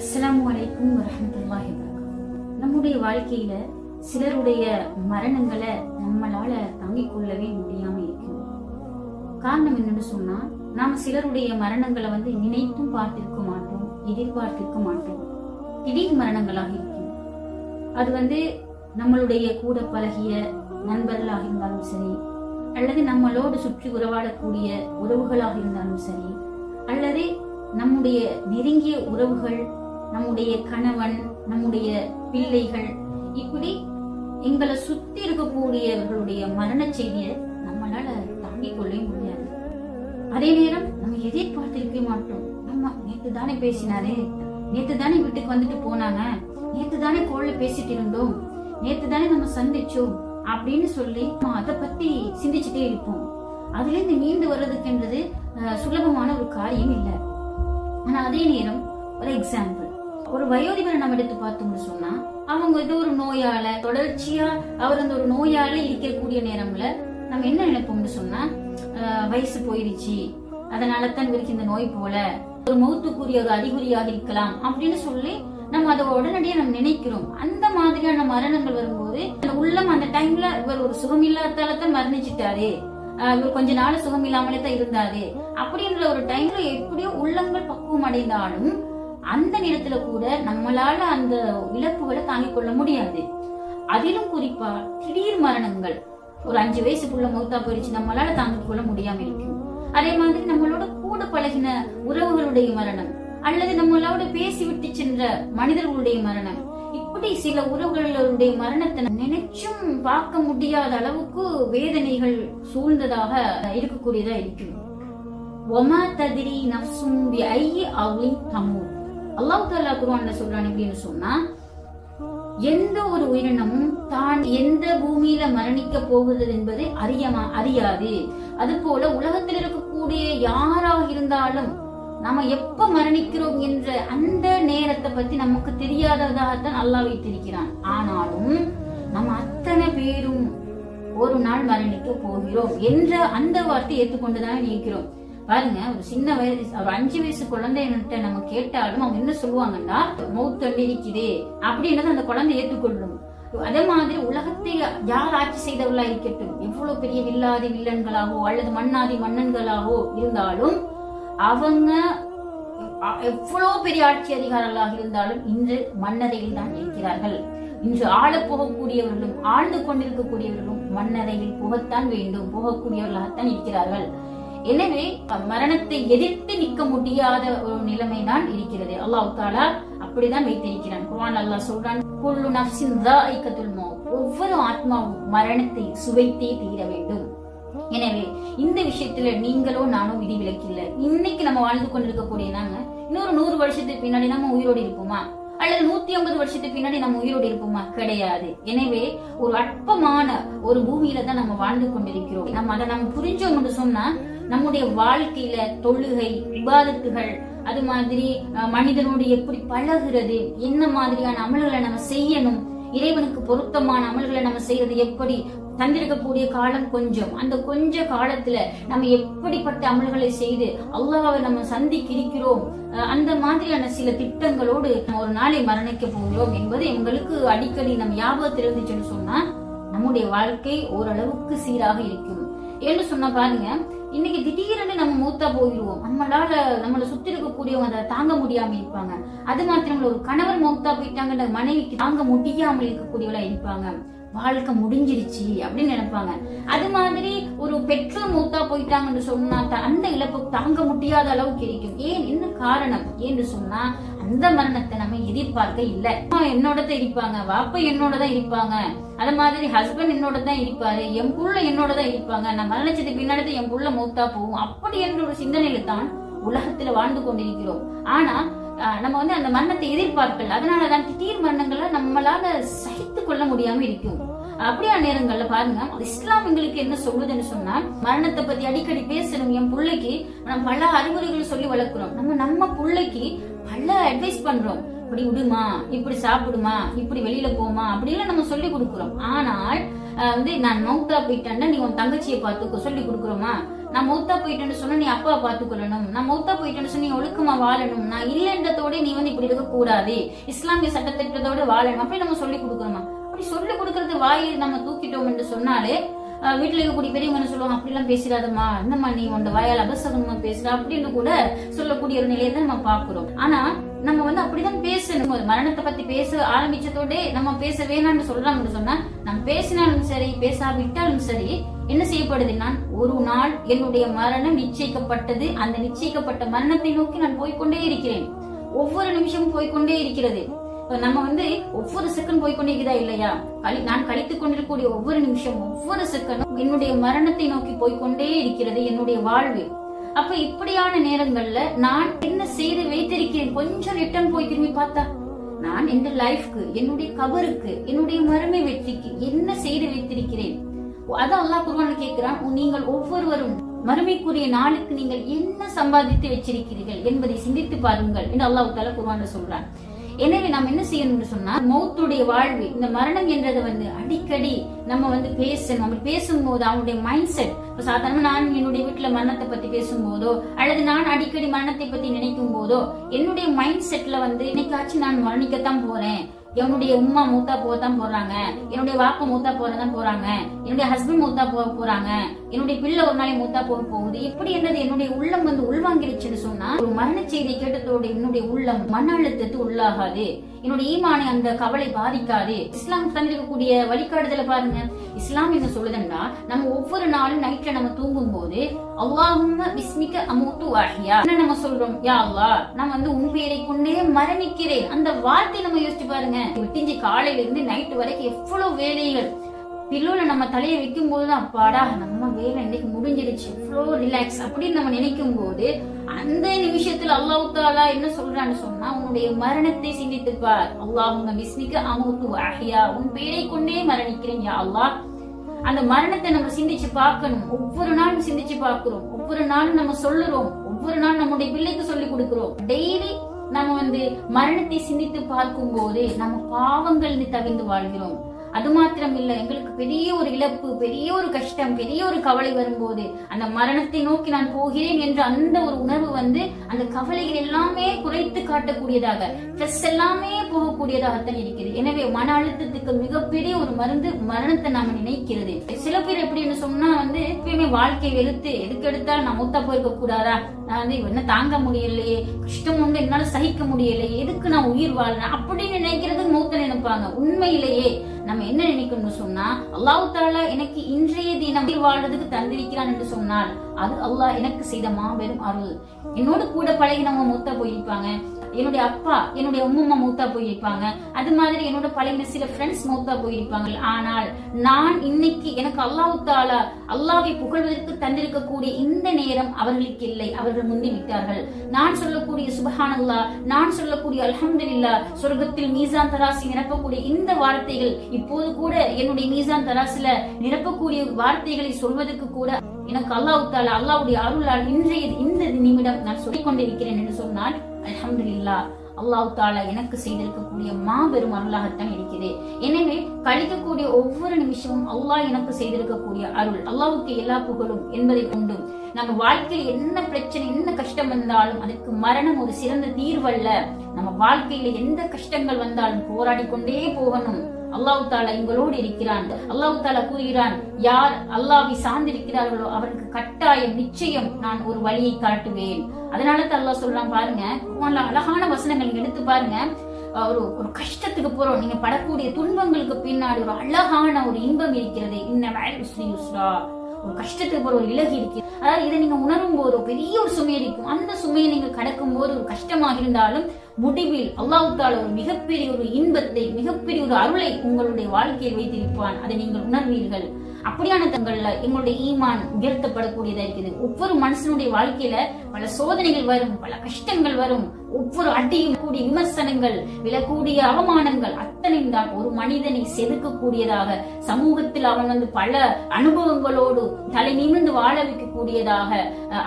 அஸ்ஸலாமு அலைக்கும் வரஹ்மத்துல்லாஹி நம்முடைய வாழ்க்கையில சிலருடைய மரணங்களை நம்மளால தாங்கிக் கொள்ளவே முடியாம இருக்கும் காரணம் என்னன்னு சொன்னா நாம சிலருடைய மரணங்களை வந்து நினைத்தும் பார்த்திருக்க மாட்டோம் எதிர்பார்த்திருக்க மாட்டோம். திடீர் மரணங்களாக இருக்கும். அது வந்து நம்மளுடைய கூட பழகிய நண்பர்களாக இருந்தாலும் சரி அல்லது நம்மளோடு சுற்றி உறவாடக்கூடிய உறவுகளாக இருந்தாலும் சரி அல்லது நம்முடைய நெருங்கிய உறவுகள் நம்முடைய கணவன் நம்முடைய பிள்ளைகள். இப்படி எங்களை சுத்தி இருக்கக்கூடியவர்களுடைய மரண செய்தியை நம்மளால தாங்கிக் கொள்ளவே முடியாது. அதே நேரம் நம்ம எதிர்பார்த்திருக்க மாட்டோம். ஆமா நேத்து தானே பேசினாரு. நேத்து தானே வீட்டுக்கு வந்துட்டு போனாங்க. நேத்து தானே கோல்ல பேசிட்டு இருந்தோம். நேத்து தானே நம்ம சந்திச்சோம் அப்படின்னு சொல்லி நம்ம அதை பத்தி சிந்திச்சுட்டே இருப்போம். அதுல இருந்து மீண்டு வர்றதுக்குன்றது சுலபமான ஒரு காரியம் இல்லை. ஆனா அதே நேரம் ஒரு எக்ஸாம்பிள் ஒரு வயோதிபரை நம்ம எடுத்து பார்த்தோம்னு சொன்னா அவங்க இது ஒரு நோயால தொடர்ச்சியா அவர் அந்த ஒரு நோயால இருக்கக்கூடிய நேரம்ல நம்ம என்ன நினைப்போம்னு சொன்னா வயசு போயிருச்சு. அதனால தான் இவருக்கு இந்த நோய் போல. ஒரு மௌத்துக்குரிய ஒரு அறிகுறியாக இருக்கலாம் அப்படின்னு சொல்லி நம்ம அதை உடனடியா நம்ம நினைக்கிறோம். அந்த மாதிரியான மரணங்கள் வரும்போது அந்த உள்ளம் அந்த டைம்ல இவர் ஒரு சுகம் இல்லாதால தான் மரணிச்சிட்டாரு இவர் கொஞ்ச நாள் சுகம் இல்லாமலே தான் இருந்தாரு. அப்படின்ற ஒரு டைம்ல எப்படியோ உள்ளங்கள் பக்குவம் அடைந்தாலும் அந்த நேரத்துல கூட நம்மளால அந்த இழப்புகளை தாங்கிக் கொள்ள முடியாது. அதிலும் குறிப்பா திடீர் மரணங்கள் ஒரு அஞ்சு வயசுக்குள்ள மௌத்தா போயிடுச்சு நம்மளால தாங்கிக் கொள்ள முடியாம இருக்கும் அதே மாதிரி நம்மளோட கூட பழகின உறவுகளுடைய மரணம் அல்லது நம்மளோட பேசி விட்டு சென்ற மனிதர்களுடைய மரணம் இப்படி சில உறவுகளுடைய மரணத்தை நினைச்சும் பார்க்க முடியாத அளவுக்கு வேதனைகள் சூழ்ந்ததாக இருக்கக்கூடியதா இருக்கு. ஒமா ததிரி நப்சும் பி ஐயி அவ்லின் அல்லாஹ் தாலா குர்ஆன்ல சொல்றான் எப்படின்னு சொன்னா எந்த ஒரு உயிரினமும் தான் எந்த பூமியில மரணிக்க போகுது என்பதை அறியமா அறியாது. அது போல உலகத்தில் இருக்கக்கூடிய யாராக இருந்தாலும் நாம எப்ப மரணிக்கிறோம் என்ற அந்த நேரத்தை பத்தி நமக்கு தெரியாததாகத்தான் அல்லாஹ் வைத்திருக்கிறான். ஆனாலும் நம்ம அத்தனை பேரும் ஒரு நாள் மரணிக்க போகிறோம் என்ற அந்த வார்த்தை ஏற்றுக்கொண்டுதான் இருக்கிறோம் பாருங்க ஒரு சின்ன வயசு ஒரு அஞ்சு வயசு குழந்தைகிட்ட நம்ம கேட்டாலும் அவங்க என்ன சொல்லுவாங்கன்னா மௌத்தண்டு இருக்குது அப்படின்றத அந்த குழந்தை ஏற்றுக்கொள்ளும். அதே மாதிரி உலகத்தை யார் ஆட்சி செய்தவர்களா இருக்கட்டும் எவ்வளவு பெரிய வில்லாதி வில்லன்களாகவோ அல்லது மண்ணாதி மன்னன்களாகவோ இருந்தாலும் அவங்க எவ்வளவு பெரிய ஆட்சி அதிகாரிகளாக இருந்தாலும் இன்று மன்னதையில் தான் இருக்கிறார்கள். இன்று ஆள போகக்கூடியவர்களும் ஆழ்ந்து கொண்டிருக்கக்கூடியவர்களும் மன்னதையில் புகத்தான் வேண்டும் போகக்கூடியவர்களாகத்தான் இருக்கிறார்கள். எனவே மரணத்தை எதிர்த்து நிற்க முடியாத ஒரு நிலைமை தான் இருக்கிறது. அல்லாஹ் தாலா அப்படிதான் வைத்திருக்கிறான். குரான் அல்லாஹ் சொல்றான் குல்லு நஃப்ஸின் தாயிகத்துல் மௌத். ஒவ்வொரு ஆத்மாவும் மரணத்தை சுவைத்தே தீர வேண்டும். எனவே இந்த விஷயத்துல நீங்களோ நானும் விதிவிலக்கில்லை. இன்னைக்கு நம்ம வாழ்ந்து கொண்டிருக்கக்கூடிய நாங்க இன்னொரு நூறு வருஷத்துக்கு பின்னாடி நம்ம உயிரோடு இருப்போமா? அல்லது நூத்தி ஐம்பது வருஷத்துக்கு பின்னாடி நம்ம உயிரோடு இருப்போமா? கிடையாது. எனவே ஒரு அற்பமான ஒரு பூமியில தான் நம்ம வாழ்ந்து கொண்டிருக்கிறோம். நம்ம அதை நம்ம புரிஞ்சோம்னு சொன்னா நம்முடைய வாழ்க்கையில தொழுகை விவாதத்துகள் அது மாதிரி மனிதனோடு எப்படி பழகுறது என்ன மாதிரியான அமல்களை நம்ம செய்யணும் இறைவனுக்கு பொருத்தமான அமல்களை நம்ம செய்யறது எப்படி தந்திருக்கக்கூடிய காலம் கொஞ்சம். அந்த கொஞ்ச காலத்துல நம்ம எப்படிப்பட்ட அமல்களை செய்து அல்லாஹ்வை நம்ம சந்திக்க இருக்கிறோம் அந்த மாதிரியான சில திட்டங்களோடு நம்ம ஒரு நாளை மரணிக்க போகிறோம் என்பது எங்களுக்கு அடிக்கடி நம்ம ஞாபகத்தில் இருந்துச்சுன்னு சொன்னா நம்முடைய வாழ்க்கை ஓரளவுக்கு சீராக இருக்கும். ஏன்னு சொன்னா பாருங்க. இன்னைக்கு திடீரென நம்ம மூத்தா போயிடுவோம் நம்மளால நம்மளை சுத்தி இருக்கக்கூடியவங்க அதை தாங்க முடியாம இருப்பாங்க. அது மாத்திரம் ஒரு கணவர் மூத்தா போயிட்டாங்கன்ற மனைவிக்கு தாங்க முடியாமல் இருக்கக்கூடியவளா இருப்பாங்க. வாழ்க்கை முடிஞ்சிருச்சு அப்படின்னு நினைப்பாங்க. அது மாதிரி ஒரு பெற்றோர் மூத்தா போயிட்டாங்கன்னு சொன்னா த- அந்த இழப்பு தாங்க முடியாத அளவுக்கு இருக்கும். ஏன்? என்ன காரணம்? ஏன்னு சொன்னா அந்த மரணத்தை நம்ம எதிர்பார்க்க இல்ல. அம்மா என்னோட தான் இருப்பாங்க வாப்பா என்னோட தான் இருப்பாங்க. அது மாதிரி ஹஸ்பண்ட் என்னோட தான் இருப்பாரு என் புள்ள என்னோட தான் இருப்பாங்க. நான் மரணிச்சதுக்கு பின்னாடி என் புள்ள மூத்தா போகும். அப்படி என்ற ஒரு சிந்தனையில தான் உலகத்துல வாழ்ந்து கொண்டிருக்கிறோம். ஆனா நம்ம வந்து அந்த மரணத்தை எதிர்பார்க்கல. அதனாலதான் திடீர் மரணங்களை நம்மளால சகித்து கொள்ள முடியாம இருக்கும். அப்படியான நேரங்கள்ல பாருங்க இஸ்லாம் எங்களுக்கு என்ன சொல்லுதுன்னு சொன்னா மரணத்தை பத்தி அடிக்கடி பேசணும். என் பிள்ளைக்கு நம்ம பல அறிவுரைகள் சொல்லி வளர்க்கிறோம். நம்ம நம்ம பிள்ளைக்கு பல அட்வைஸ் பண்றோம். இப்படி விடுமா இப்படி சாப்பிடுமா இப்படி வெளியில போமா அப்படிலாம் நம்ம சொல்லி கொடுக்குறோம். ஆனால் வந்து நான் மவுத்தா போயிட்டேன்னா நீ உன் தங்கச்சியை பார்த்துக்கோ சொல்லி கொடுக்குறோமா? நான் மௌத்தா போயிட்டேன்னு சொன்னா நீ அப்பா பாத்துக்கொள்ளணும். நான் மௌத்தா போயிட்டேன்னு சொன்னா நீ ஒழுக்கமா வாழணும். நான் இல்லைன்றதோட நீ வந்து இப்படி இருக்க கூடாது. இஸ்லாமிய சட்டத்திட்டத்தோட வாழணும். அப்படி நம்ம சொல்லி கொடுக்கணுமா? அப்படி சொல்லி கொடுக்கறது வாயை நம்ம தூக்கிட்டோம் என்று சொன்னாலே வீட்டுல இருக்கக்கூடிய பெரியவங்க என்ன சொல்லுவாங்க அப்படிலாம் பேசிடாதம்மா. என்னம்மா நீ உன் வாயால் அபசகமா பேசுற? அப்படின்னு கூட சொல்லக்கூடிய ஒரு நிலையை தான் நம்ம பாக்குறோம் ஆனா நம்ம வந்து அப்படிதான் பேசணும். மரணத்தை பத்தி பேச ஆரம்பிச்சதோட நம்ம பேச வேணாம்னு சொல்றாங்கன்னு சொன்னா நம்ம பேசினாலும் சரி பேசாவிட்டாலும் சரி என்ன செய்யப்படுது? நான் ஒரு நாள் என்னுடைய மரணம் நிச்சயிக்கப்பட்டது. அந்த நிச்சயிக்கப்பட்ட மரணத்தை நோக்கி நான் போய்க்கொண்டே இருக்கிறேன். ஒவ்வொரு நிமிஷமும் போய்க்கொண்டே இருக்கிறது. இப்ப நம்ம வந்து ஒவ்வொரு செகண்ட் போய்க்கொண்டே இருக்குதா இல்லையா? கழி- நான் கழித்துக் கொண்டிருக்கக்கூடிய ஒவ்வொரு நிமிஷம் ஒவ்வொரு செகண்டும் என்னுடைய மரணத்தை நோக்கி போய்க்கொண்டே இருக்கிறது என்னுடைய வாழ்வு. அப்ப இப்படியான நேரங்கள்ல நான் என்ன செய்து வைத்திருக்கிறேன்? கொஞ்சம் ரிட்டர்ன் போய் திரும்பி பார்த்தா நான் என்னுடைய லைஃப்க்கு என்னுடைய கவருக்கு என்னுடைய மறுமை வெற்றிக்கு என்ன செய்து வைத்திருக்கிறேன்? அதான் அல்லாஹ் குர்வான் கேட்கிறான் நீங்கள் ஒவ்வொருவரும் மறுமைக்குரிய நாளுக்கு நீங்கள் என்ன சம்பாதித்து வச்சிருக்கிறீர்கள் என்பதை சிந்தித்து பாருங்கள் என்று அல்லாஹ் தால குர்ஆன்ல சொல்றான். எனவே நாம் என்ன செய்யணும்னு சொன்னா மௌத்துடைய வாழ்வு இந்த மரணம் என்றது வந்து அடிக்கடி நம்ம வந்து பேசணும். அப்படி பேசும்போது அவனுடைய மைண்ட் செட் இப்ப சாதாரணமா நான் என்னுடைய வீட்டுல மரணத்தை பத்தி பேசும்போதோ அல்லது நான் அடிக்கடி மரணத்தை பத்தி நினைக்கும் போதோ என்னுடைய மைண்ட் செட்ல வந்து இன்னைக்காச்சும் நான் மரணிக்கத்தான் போறேன். என்னுடைய உம்மா மூத்தா போதான் போறாங்க. என்னுடைய வாப்பா மூத்தா போறதான் போறாங்க. என்னுடைய ஹஸ்பண்ட் மூத்தா போக போறாங்க. என்னுடைய பிள்ளை ஒரு நாளை மூத்தா போக போகுது. இப்படி என்னது என்னுடைய உள்ளம் வந்து உள்வாங்கிருச்சுன்னு சொன்னா ஒரு மரண செய்தியை கேட்டதோட என்னுடைய உள்ளம் மன அழுத்தத்து உள்ளாகாது. என்னுடைய ஈமானை அந்த கவலை பாதிக்காது. இஸ்லாம் தந்திருக்கக்கூடிய வழிகாட்டுதல பாருங்க. இஸ்லாம் என்ன சொல்லுதுன்னா நம்ம ஒவ்வொரு நாளும் நைட்ல நம்ம தூங்கும் போது அல்லாஹும்ம விஸ்மிக்க அமூத்து வாஹியா. என்ன நம்ம சொல்றோம்? யா அவ்வா நான் வந்து உன் பெயரை கொண்டே மரணிக்கிறேன். அந்த வார்த்தை நம்ம யோசிச்சு பாருங்க. விட்டிஞ்சு காலையில இருந்து நைட்டு வரைக்கும் எவ்வளவு வேலைகள் பில்லோல நம்ம தலையை வைக்கும் போதுதான் அப்பாடா நம்ம வேலை இன்னைக்கு முடிஞ்சிடுச்சு இவ்வளோ ரிலாக்ஸ் அப்படின்னு நம்ம நினைக்கும் போது அந்த நிமிஷத்துல அல்லாஹ் தாலா என்ன சொல்றான்னு சொன்னா உன்னுடைய மரணத்தை சிந்தித்து பார் அல்லாஹ் உங்க விஸ்மிக்கு அமூத்து அஹியா உன் பேரை கொண்டே மரணிக்கிறேன் யா அல்லாஹ். அந்த மரணத்தை நம்ம சிந்திச்சு பார்க்கணும். ஒவ்வொரு நாளும் சிந்திச்சு பார்க்கிறோம். ஒவ்வொரு நாளும் நம்ம சொல்லுறோம். ஒவ்வொரு நாள் நம்முடைய பிள்ளைக்கு சொல்லி கொடுக்கிறோம். டெய்லி நம்ம வந்து மரணத்தை சிந்தித்து பார்க்கும் போது நம்ம பாவங்கள் தவிர்ந்து வாழ்கிறோம். அது மாத்திரம் இல்லை எங்களுக்கு பெரிய ஒரு இழப்பு பெரிய ஒரு கஷ்டம் பெரிய ஒரு கவலை வரும்போது அந்த மரணத்தை நோக்கி நான் போகிறேன் என்ற அந்த ஒரு உணர்வு வந்து அந்த கவலைகள் எல்லாமே குறைத்து காட்டக்கூடியதாக ஸ்ட்ரெஸ் எல்லாமே போகக்கூடியதாகத்தான் இருக்கிறது. எனவே மன அழுத்தத்துக்கு மிகப்பெரிய ஒரு மருந்து மரணத்தை நாம நினைக்கிறது. சில பேர் எப்படின்னு சொன்னா வந்து எப்பயுமே வாழ்க்கை வெறுத்து எதுக்கு எடுத்தாலும் நான் மூத்தா போயிருக்க கூடாதா? நான் வந்து என்ன தாங்க முடியலையே கஷ்டம் வந்து என்னால சகிக்க முடியலையே எதுக்கு நான் உயிர் வாழ்றேன் அப்படின்னு நினைக்கிறது மூத்த நினைப்பாங்க. உண்மையிலேயே நம்ம என்ன நினைக்கணும்னு சொன்னா அல்லாஹு தாலா எனக்கு இன்றைய தினம் வாழ்றதுக்கு தந்திருக்கிறான் என்று சொன்னால் அது அல்லாஹ் எனக்கு செய்த மாபெரும் அருள். என்னோடு கூட பழகினவங்க மூத்த போயிருப்பாங்க. என்னுடைய அப்பா என்னுடைய உம்மா மூத்தா போயிருப்பாங்க. அது மாதிரி என்னோட பழைய சில ஃப்ரெண்ட்ஸ் மூத்தா போயிருப்பாங்க. ஆனால் நான் இன்னைக்கு எனக்கு அல்லாஹு தாலா அல்லாவை புகழ்வதற்கு தந்திருக்கக்கூடிய இந்த நேரம் அவர்களுக்கு இல்லை. அவர்கள் முந்தி விட்டார்கள். நான் சொல்லக்கூடிய சுபஹானல்லா நான் சொல்லக்கூடிய அல்ஹம்துலில்லா சொர்க்கத்தில் மீசான் தராசி நிரப்பக்கூடிய இந்த வார்த்தைகள் இப்போது கூட என்னுடைய மீசான் தராசில நிரப்பக்கூடிய வார்த்தைகளை சொல்வதற்கு கூட எனக்கு அல்லாஹ் தாலா அல்லாவுடைய அருளால் இன்றைய இந்த நிமிடம் நான் சொல்லிக் கொண்டிருக்கிறேன் என்று சொன்னால் அல்ஹம்துலில்லா அல்லாஹ் தாலா எனக்கு செய்திருக்கக்கூடிய மாபெரும் அருளாகத்தான் இருக்கிறது. எனவே கழிக்கக்கூடிய ஒவ்வொரு நிமிஷமும் அல்லாஹ் எனக்கு செய்திருக்கக்கூடிய அருள் அல்லாவுக்கு எல்லா புகழும் என்பதை கொண்டும் நம்ம வாழ்க்கையில என்ன பிரச்சனை என்ன கஷ்டம் வந்தாலும் அதுக்கு மரணம் ஒரு சிறந்த தீர்வல்ல நம்ம வாழ்க்கையில எந்த கஷ்டங்கள் வந்தாலும் போராடி கொண்டே போகணும். அல்லாஹ் தாலா எங்களோடு இருக்கிறான். அல்லாஹ் தாலா கூறுகிறான் யார் அல்லாவை சார்ந்திருக்கிறார்களோ அவருக்கு கட்டாயம் நிச்சயம் நான் ஒரு வழியை காட்டுவேன். அதனால தான் அல்லாஹ் சொல்றான் பாருங்க அழகான வசனங்கள் எடுத்து பாருங்க. ஒரு ஒரு கஷ்டத்துக்கு போறோம். நீங்க படக்கூடிய துன்பங்களுக்கு பின்னாடி ஒரு அழகான ஒரு இன்பம் இருக்கிறது. இன்ன வேலை ஒரு கஷ்டத்துக்கு போற ஒரு இலகு இருக்கு. அதாவது இதை நீங்க உணரும் போது ஒரு பெரிய ஒரு சுமை இருக்கும். அந்த சுமையை நீங்க கடக்கும் போது ஒரு கஷ்டமாக இருந்தாலும் முடிவில் அல்லாஹால ஒரு மிகப்பெரிய ஒரு இன்பத்தை மிகப்பெரிய ஒரு அருளை உங்களுடைய வாழ்க்கையில் வைத்திருப்பான். அதை நீங்கள் உணர்வீர்கள். அப்படியான தங்கள்ல எங்களுடைய ஈமான் உயர்த்தப்படக்கூடியதா இருக்குது. ஒவ்வொரு மனுஷனுடைய வாழ்க்கையில பல சோதனைகள் வரும் பல கஷ்டங்கள் வரும். ஒவ்வொரு அடியும் கூடிய விமர்சனங்கள் விழக்கூடிய அவமானங்கள் அத்தனையும் தான் ஒரு மனிதனை செதுக்கக்கூடியதாக சமூகத்தில் அவன் வந்து பல அனுபவங்களோடு தலை நிமிர்ந்து வாழ வைக்கக்கூடியதாக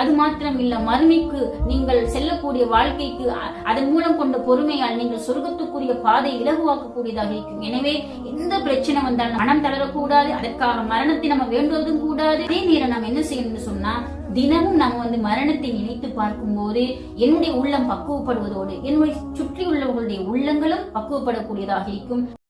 அது மாத்திரம் இல்ல மறுமைக்கு நீங்கள் செல்லக்கூடிய வாழ்க்கைக்கு அதன் மூலம் கொண்ட பொறுமையால் நீங்கள் சொர்க்கத்துக்குரிய பாதை இலகுவாக்கக்கூடியதாக இருக்கும். எனவே எந்த பிரச்சனை வந்தாலும் மனம் தளரக்கூடாது. அதற்காக மரணத்தை நம்ம வேண்டுவதும் கூடாது. அதே நேரம் நம்ம என்ன செய்யணும்னு சொன்னா தினமும் நம்ம வந்து மரணத்தை நினைத்து பார்க்கும்போது என்னுடைய உள்ளம் பக்குவப்படுவதோடு என்னுடைய சுற்றியுள்ளவர்களுடைய உள்ளங்களும் பக்குவப்படக்கூடியதாக இருக்கும்.